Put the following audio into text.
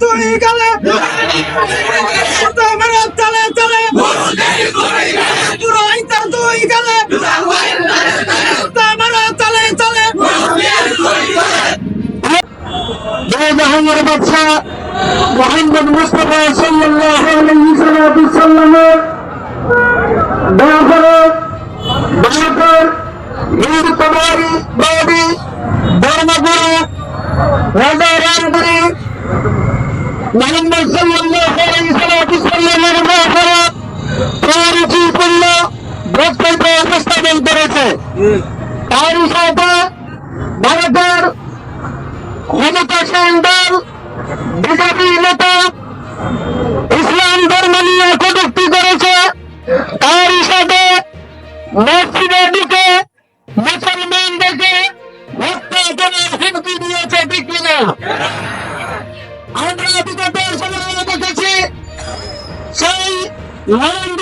তুই গেলে আমার তালে তালে পুরোহিত তুই গেলে আমার তালে তালে বাচ্চা মোহাম্মদ মুস্তফা সাল্লাল্লাহু আলাইহি ওয়াসাল্লামের রাজা মোহাম্মদ সাল্লাল্লাহু আলাইহি দয়া করে পরিচিতপূর্ণ বক্তব্য উপস্থাপন করেছে। ভারতের ক্ষমতাসীন দল বিজেপি নেতা ইসলাম ধর্ম নিয়ে কটূক্তি করেছে। তার হিসাবে মসজিদে ঢুকে মুসলমানদেরকে হত্যা করার হুমকি দিয়েছে ঠিক কিনা আমরা বিগত সময়ে দেখেছি সেই নরেন্দ্র